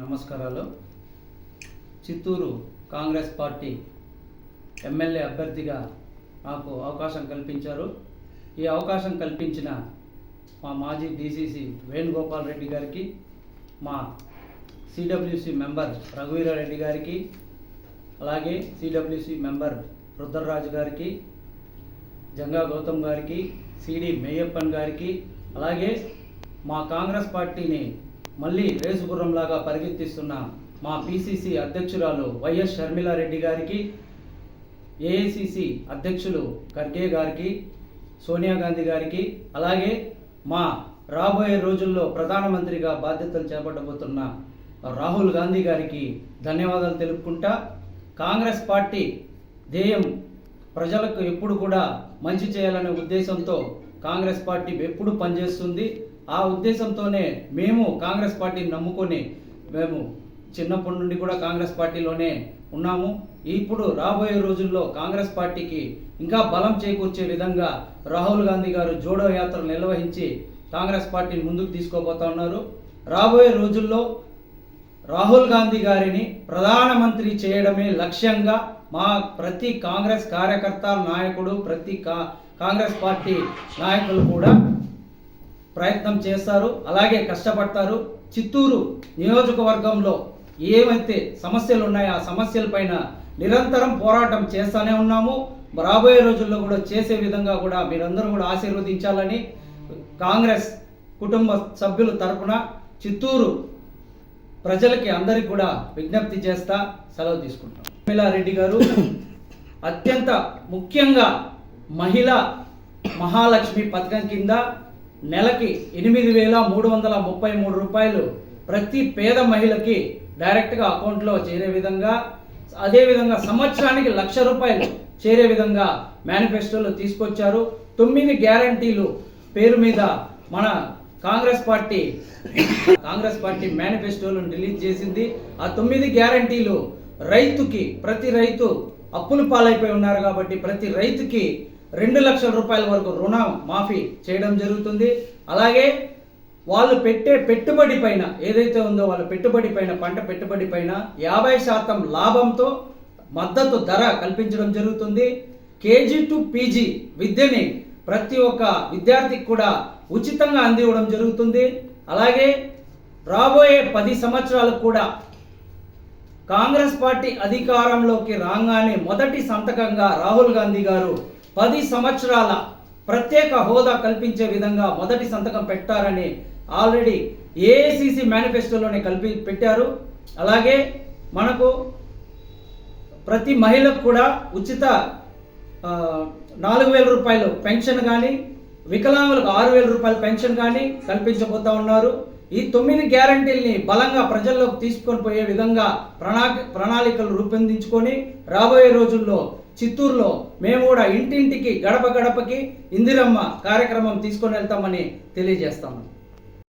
నమస్కారాలు. Chittoor Congress party MLA అభ్యర్థిగా నాకు అవకాశం కల్పించారు. ఈ అవకాశం కల్పించిన మా మాజీ డీసీసీ వేణుగోపాల్ రెడ్డి గారికి మా సిడబ్ల్యూసి మెంబర్ రఘువీరారెడ్డి గారికి అలాగే సిడబ్ల్యూసి మెంబర్ రుద్రరాజు గారికి జంగా గౌతమ్ గారికి సిడి మేయప్పన్ గారికి అలాగే మా కాంగ్రెస్ పార్టీని మళ్ళీ రేసుగుర్రంలాగా పరిగెత్తిస్తున్న మా పిసిసి అధ్యక్షురాలు వైఎస్ షర్మిలారెడ్డి గారికి ఏఐసిసి అధ్యక్షులు ఖర్గే గారికి సోనియా గాంధీ గారికి అలాగే మా రాబోయే రోజుల్లో ప్రధానమంత్రిగా బాధ్యతలు చేపట్టబోతున్న రాహుల్ గాంధీ గారికి ధన్యవాదాలు తెలుపుకుంటా కాంగ్రెస్ పార్టీ ధ్యేయం ప్రజలకు ఎప్పుడు కూడా మంచి చేయాలనే ఉద్దేశంతో కాంగ్రెస్ పార్టీ ఎప్పుడు పనిచేస్తుంది ఆ ఉద్దేశంతోనే మేము కాంగ్రెస్ పార్టీని నమ్ముకొని మేము చిన్నప్పటి నుండి కూడా కాంగ్రెస్ పార్టీలోనే ఉన్నాము. ఇప్పుడు రాబోయే రోజుల్లో కాంగ్రెస్ పార్టీకి ఇంకా బలం చేకూర్చే విధంగా రాహుల్ గాంధీ గారు జోడో యాత్ర నిర్వహించి కాంగ్రెస్ పార్టీని ముందుకు తీసుకోబోతా ఉన్నారు. రాబోయే రోజుల్లో రాహుల్ గాంధీ గారిని ప్రధానమంత్రి చేయడమే లక్ష్యంగా మా ప్రతి కాంగ్రెస్ కార్యకర్త నాయకుడు ప్రతి కా కాంగ్రెస్ పార్టీ నాయకులు కూడా ప్రయత్నం చేస్తారు అలాగే కష్టపడతారు. చిత్తూరు నియోజకవర్గంలో ఏమైతే సమస్యలు ఉన్నాయో ఆ సమస్యలపైన నిరంతరం పోరాటం చేస్తూనే ఉన్నాము. రాబోయే రోజుల్లో కూడా చేసే విధంగా కూడా మీరందరూ కూడా ఆశీర్వదించాలని కాంగ్రెస్ కుటుంబ సభ్యుల తరపున చిత్తూరు ప్రజలకి అందరికి కూడా విజ్ఞప్తి చేస్తా సెలవు తీసుకుంటాం. రెడ్డి గారు అత్యంత ముఖ్యంగా మహిళ మహాలక్ష్మి పథకం కింద నెలకి ఎనిమిది వేల మూడు వందల ముప్పై మూడు రూపాయలు ప్రతి పేద మహిళకి డైరెక్ట్గా అకౌంట్లో చేరే విధంగా అదేవిధంగా సంవత్సరానికి లక్ష రూపాయలు చేరే విధంగా మేనిఫెస్టోలో తీసుకొచ్చారు. తొమ్మిది గ్యారంటీలు పేరు మీద మన కాంగ్రెస్ పార్టీ కాంగ్రెస్ పార్టీ మేనిఫెస్టోలను రిలీజ్ చేసింది. ఆ తొమ్మిది గ్యారంటీలు రైతుకి ప్రతి రైతు అప్పులు పాలైపోయి ఉన్నారు కాబట్టి ప్రతి రైతుకి రెండు లక్షల రూపాయల వరకు రుణం మాఫీ చేయడం జరుగుతుంది. అలాగే వాళ్ళు పెట్టే పెట్టుబడి పైన ఏదైతే ఉందో వాళ్ళ పెట్టుబడి పైన పంట పెట్టుబడి పైన యాభై శాతం లాభంతో మద్దతు ధర కల్పించడం జరుగుతుంది. కేజీ టు పీజీ విద్యని ప్రతి ఒక్క విద్యార్థికి కూడా ఉచితంగా అందివ్వడం జరుగుతుంది. అలాగే రాబోయే పది సంవత్సరాలకు కూడా కాంగ్రెస్ పార్టీ అధికారంలోకి రాగానే మొదటి సంతకంగా రాహుల్ గాంధీ గారు పది సంవత్సరాల ప్రత్యేక హోదా కల్పించే విధంగా మొదటి సంతకం పెట్టారని ఆల్రెడీ ఏఐసిసి మేనిఫెస్టోలోనే కల్పి పెట్టారు. అలాగే మనకు ప్రతి మహిళకు కూడా ఉచిత నాలుగు వేల రూపాయలు పెన్షన్ కానీ వికలాంగులకు ఆరు వేల రూపాయల పెన్షన్ కానీ కల్పించబోతా ఉన్నారు. ఈ తొమ్మిది గ్యారంటీల్ని బలంగా ప్రజల్లోకి తీసుకొని పోయే విధంగా ప్రణా ప్రణాళికలు రూపొందించుకొని రాబోయే రోజుల్లో చిత్తూరులో మేము కూడా ఇంటింటికి గడప గడపకి ఇందిరమ్మ కార్యక్రమం తీసుకొని వెళ్తామని తెలియజేస్తాము